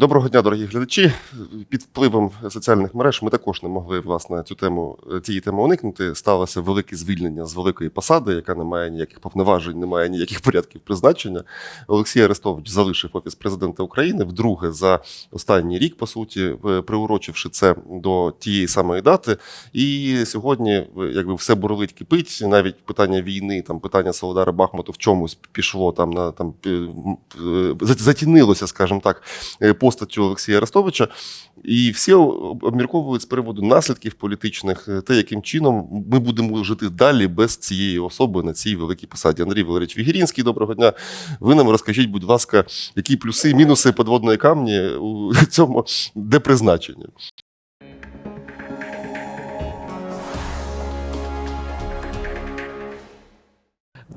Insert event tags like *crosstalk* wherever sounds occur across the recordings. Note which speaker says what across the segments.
Speaker 1: Доброго дня, дорогі глядачі. Під впливом соціальних мереж ми також не могли власне цю тему цієї теми уникнути. Сталося велике звільнення з великої посади, яка не має ніяких повноважень, не має ніяких порядків призначення. Олексій Арестович залишив офіс президента України вдруге за останній рік, по суті, приурочивши це до тієї самої дати. І сьогодні, якби все бурлить кипить, навіть питання війни, там питання Солодара Бахмуту в чомусь пішло там на там е, затінилося, скажімо так, е, постаттю Олексія Арестовича. І всі обмірковують з приводу наслідків політичних, е, те, яким чином ми будемо жити далі без цієї особи на цій великій посаді. Андрій Валерійович Вігірінський, доброго дня. Ви нам розкажіть, будь ласка, які плюси, мінуси подводної камні у *laughs* цьому де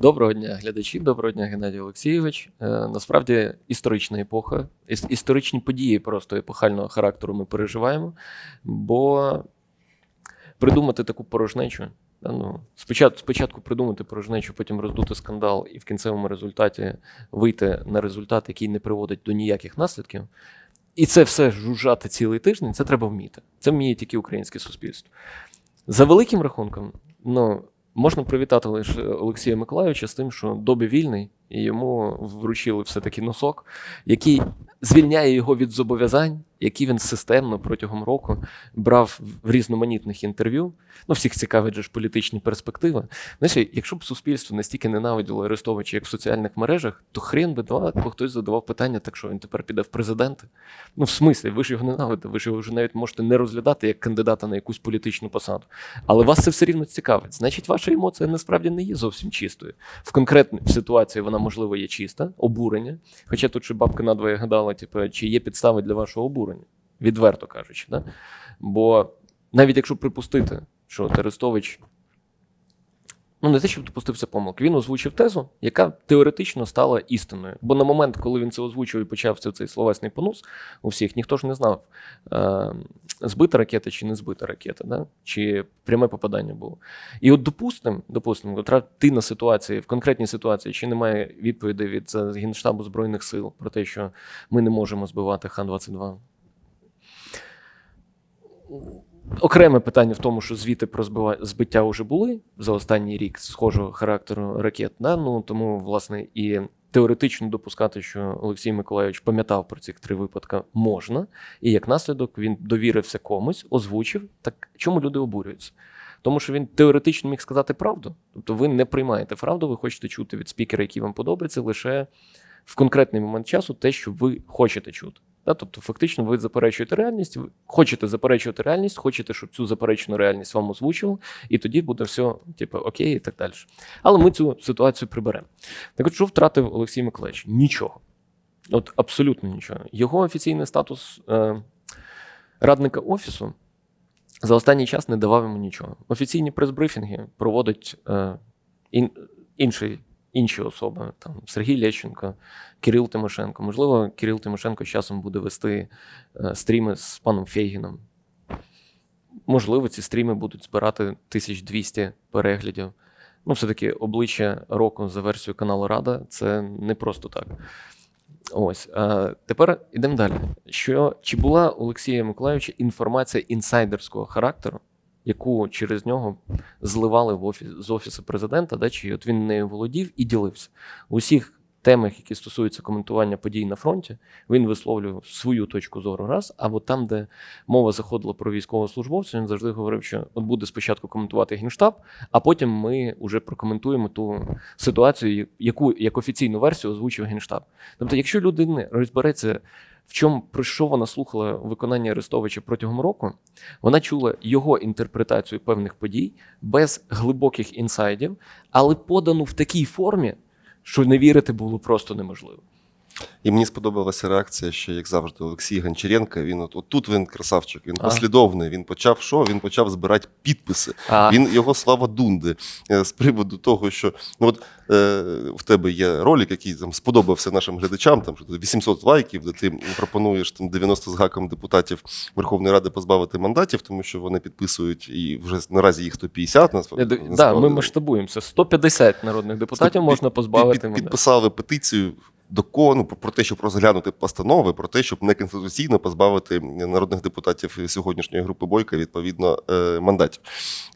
Speaker 2: Доброго дня, глядачі. Доброго дня, Геннадій Олексійович. Е, насправді історична епоха, історичні події просто епохального характеру ми переживаємо, бо придумати таку порожнечу. Ну, спочатку, спочатку придумати порожнечу, потім роздути скандал і в кінцевому результаті вийти на результат, який не приводить до ніяких наслідків. І це все жужжати цілий тиждень, це треба вміти. Це вміє тільки українське суспільство. За великим рахунком, ну, можна привітати лише Олексія Миколайовича з тим, що добі вільний, і йому вручили все-таки носок, який звільняє його від зобов'язань, які він системно протягом року брав в різноманітних інтерв'ю. Ну, всіх цікавить же ж політичні перспективи. Знаєш, якщо б суспільство настільки ненавиділо Арестовича, як в соціальних мережах, то хрен би два, бо хтось задавав питання, так що він тепер піде в президенти. Ну, в смислі, ви ж його ненавидите, ви ж його вже навіть можете не розглядати як кандидата на якусь політичну посаду. Але вас це все рівно цікавить. Значить, ваша емоція насправді не є зовсім чистою. В конкретній ситуації вона, можливо, є чиста, обурення. Хоча тут ще бабка надвоє гадала, типу, чи є підстави для вашого обурення, відверто кажучи. Да? Бо навіть якщо припустити, що Терестович. Ну, не те, щоб допустився помилки. Він озвучив тезу, яка теоретично стала істинною. Бо на момент, коли він це озвучив і почався цей словесний понос у всіх, ніхто ж не знав, е, збита ракета чи не збита ракета, да? чи пряме попадання було. І от допустимо, допустимо, от ти на ситуації, в конкретній ситуації, чи немає відповідей від е, Генштабу Збройних сил про те, що ми не можемо збивати Хан-22. Окреме питання в тому, що звіти про збиття вже були за останній рік схожого характеру ракет. Да? Ну, тому, власне, і теоретично допускати, що Олексій Миколайович пам'ятав про ці три випадки, можна. І як наслідок він довірився комусь, озвучив. Так чому люди обурюються? Тому що він теоретично міг сказати правду. Тобто ви не приймаєте правду, ви хочете чути від спікера, який вам подобається, лише в конкретний момент часу те, що ви хочете чути. Да? Тобто, фактично, ви заперечуєте реальність, ви хочете заперечувати реальність, хочете, щоб цю заперечену реальність вам озвучили, і тоді буде все, типу, окей, і так далі. Але ми цю ситуацію приберемо. Так от, що втратив Олексій Миколаївич? Нічого. От абсолютно нічого. Його офіційний статус е, радника офісу за останній час не давав йому нічого. Офіційні прес-брифінги проводить е, ін, інший, інші особи, там Сергій Лещенко, Кирил Тимошенко. Можливо, Кирил Тимошенко з часом буде вести е, стріми з паном Фейгіном. Можливо, ці стріми будуть збирати 1200 переглядів. Ну, все-таки обличчя року за версією каналу Рада це не просто так. Ось а тепер ідемо далі. Що чи була у Олексія Миколайовича інформація інсайдерського характеру, яку через нього зливали в офіс з офісу президента, да, чи от він нею володів і ділився. У всіх темах, які стосуються коментування подій на фронті, він висловлював свою точку зору раз. А от там, де мова заходила про військовослужбовців, він завжди говорив, що от буде спочатку коментувати генштаб, а потім ми вже прокоментуємо ту ситуацію, яку як офіційну версію озвучив генштаб. Тобто, якщо людина розбереться. В чому про що вона слухала виконання Арестовича протягом року? Вона чула його інтерпретацію певних подій без глибоких інсайдів, але подану в такій формі, що не вірити було просто неможливо.
Speaker 1: І мені сподобалася реакція, ще, як завжди, Олексій Гончаренко. Він от, от тут він красавчик, він
Speaker 2: А.
Speaker 1: послідовний. Він почав що? Він почав збирати підписи.
Speaker 2: А
Speaker 1: Він його слава Дунди е, з приводу того, що ну от е, в тебе є ролик, який там сподобався нашим глядачам. Там що 800 лайків, де ти пропонуєш там 90 з гаком депутатів Верховної Ради позбавити мандатів, тому що вони підписують і вже наразі їх 150. насправді,
Speaker 2: Е, да, ми масштабуємося. 150 народних депутатів
Speaker 1: Під-
Speaker 2: можна позбавити
Speaker 1: під-
Speaker 2: мене.
Speaker 1: підписали петицію до кого, ну, про- те, щоб розглянути постанови, про те, щоб неконституційно позбавити народних депутатів сьогоднішньої групи Бойка відповідно е, мандатів.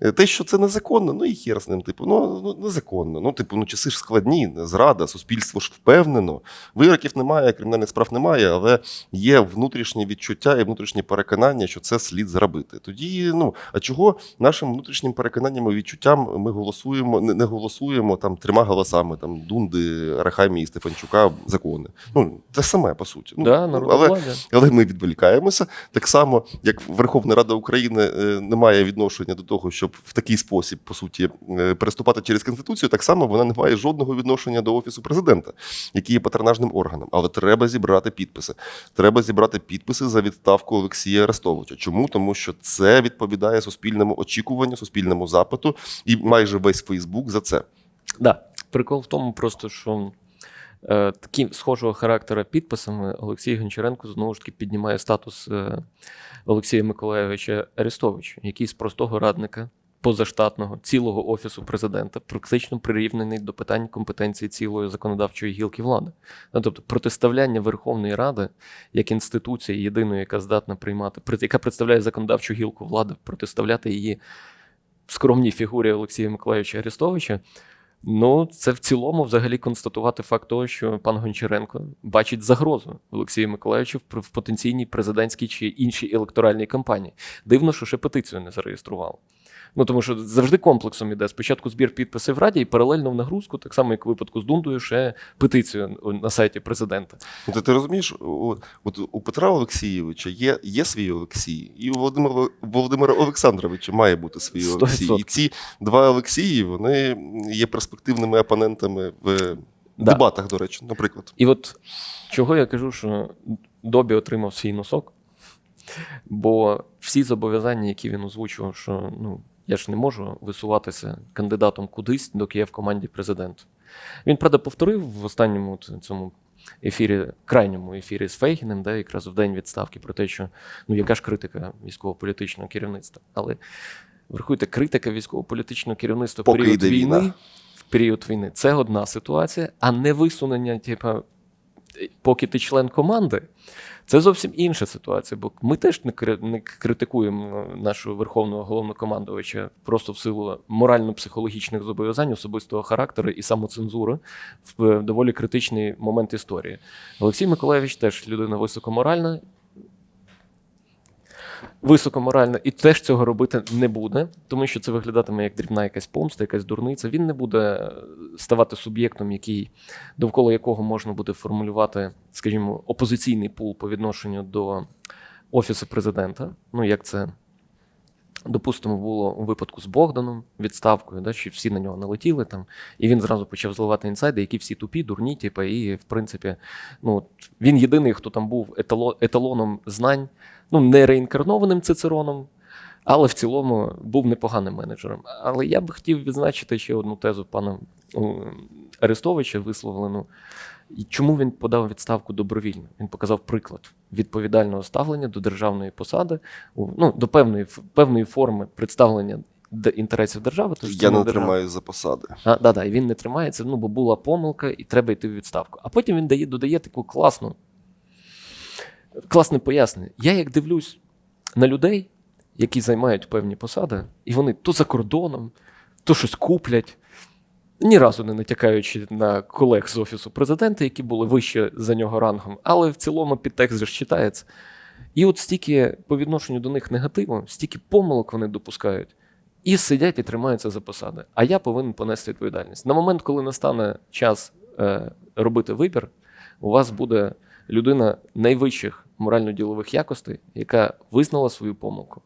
Speaker 1: Е, Те, що це незаконно, ну і хір з ним, типу, ну, ну незаконно. Ну, типу, ну часи ж складні, зрада, суспільство ж впевнено. Вироків немає, кримінальних справ немає, але є внутрішні відчуття і внутрішні переконання, що це слід зробити. Тоді, ну а чого нашим внутрішнім переконанням і відчуттям ми голосуємо, не, голосуємо там трьома голосами, там Дунди, Арахамії, Стефанчука, закони. Ну те саме по суті. Ну,
Speaker 2: да,
Speaker 1: але, але ми відволікаємося. Так само, як Верховна Рада України е, не має відношення до того, щоб в такий спосіб, по суті, е, переступати через конституцію, так само вона не має жодного відношення до офісу президента, який є патронажним органом. Але треба зібрати підписи. Треба зібрати підписи за відставку Олексія Арестовича. Чому? Тому що це відповідає суспільному очікуванню, суспільному запиту, і майже весь Фейсбук за це.
Speaker 2: Да. Прикол в тому, просто що таким схожого характера підписами Олексій Гончаренко знову ж таки піднімає статус е, Олексія Миколайовича Арестовича, який з простого радника позаштатного цілого офісу президента практично прирівнений до питань компетенції цілої законодавчої гілки влади. Ну, тобто протиставляння Верховної Ради як інституції єдиної, яка здатна приймати, яка представляє законодавчу гілку влади, протиставляти її скромній фігурі Олексія Миколайовича Арестовича. Ну, це в цілому взагалі констатувати факт того, що пан Гончаренко бачить загрозу Олексію Миколаївичу в потенційній президентській чи іншій електоральній кампанії. Дивно, що ще петицію не зареєстрували. Ну тому що завжди комплексом іде. Спочатку збір підписів в Раді і паралельно в нагрузку, так само як у випадку з Дундою, ще петицію на сайті президента.
Speaker 1: Ну, ти, ти розумієш, от, от у Петра Олексійовича є, є свій Олексій, і у Володимира, Володимира Олександровича має бути свій
Speaker 2: Сто
Speaker 1: Олексій. І ці два Олексії вони є перспективними опонентами в
Speaker 2: Да.
Speaker 1: дебатах, до речі, наприклад.
Speaker 2: І от чого я кажу, що Добі отримав свій носок, бо всі зобов'язання, які він озвучував, що ну, я ж не можу висуватися кандидатом кудись, доки я в команді президента. Він, правда, повторив в останньому цьому ефірі, крайньому ефірі з Фейгіним, да, якраз в день відставки, про те, що ну, яка ж критика військово-політичного керівництва. Але врахуйте, критика військово-політичного керівництва в
Speaker 1: Поки
Speaker 2: період
Speaker 1: йде
Speaker 2: війни.
Speaker 1: війна.
Speaker 2: В період війни це одна ситуація, а не висунення, типа, поки ти член команди, це зовсім інша ситуація. Бо ми теж не кри- не критикуємо нашого верховного головнокомандувача просто в силу морально-психологічних зобов'язань, особистого характеру і самоцензури в е, доволі критичний момент історії. Олексій Миколаївич теж людина високоморальна. Високоморальна і теж цього робити не буде, тому що це виглядатиме як дрібна якась помста, якась дурниця. Він не буде е, ставати суб'єктом, який довкола якого можна буде формулювати, скажімо, опозиційний пул по відношенню до офісу президента. Ну як це допустимо було у випадку з Богданом відставкою, да, що всі на нього налетіли там, і він зразу почав зливати інсайди, які всі тупі, дурні, типу, і в принципі, ну він єдиний, хто там був еталоном знань, ну не реінкарнованим цицероном. Але в цілому був непоганим менеджером. Але я б хотів відзначити ще одну тезу пана Арестовича, висловлену. І чому він подав відставку добровільно? Він показав приклад відповідального ставлення до державної посади, ну, до певної, певної форми представлення інтересів держави. тож
Speaker 1: Я не тримаю за посади.
Speaker 2: А, да, да, і він не тримається, ну, бо була помилка, і треба йти в відставку. А потім він дає, додає таку класну, класне пояснення. Я як дивлюсь на людей, які займають певні посади, і вони то за кордоном, то щось куплять, ні разу не натякаючи на колег з офісу президента, які були вище за нього рангом, але в цілому підтекст ж читається. І от стільки по відношенню до них негативу, стільки помилок вони допускають, і сидять і тримаються за посади. А я повинен понести відповідальність. На момент, коли настане час е, робити вибір, у вас буде людина найвищих морально-ділових якостей, яка визнала свою помилку,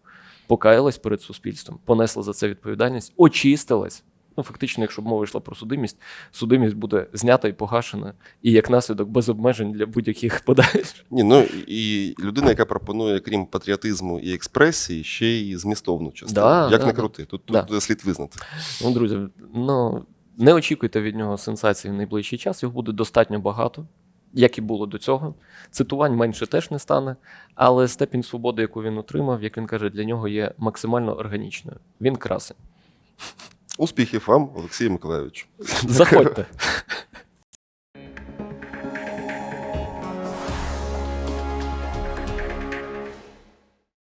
Speaker 2: покаялась перед суспільством, понесла за це відповідальність, очистилась. Ну, фактично, якщо б мова йшла про судимість, судимість буде знята і погашена, і як наслідок без обмежень для будь-яких подальших.
Speaker 1: Ні, ну і людина, яка пропонує, крім патріотизму і експресії, ще й змістовну частину.
Speaker 2: Да,
Speaker 1: Як
Speaker 2: да,
Speaker 1: не крути, тут,
Speaker 2: Да.
Speaker 1: тут слід визнати.
Speaker 2: Ну, друзі, ну не очікуйте від нього сенсацій в найближчий час. Їх буде достатньо багато, як і було до цього. Цитувань менше теж не стане, але степінь свободи, яку він отримав, як він каже, для нього є максимально органічною. Він красень.
Speaker 1: Успіхів вам, Олексій Миколайович.
Speaker 2: Заходьте. *laughs*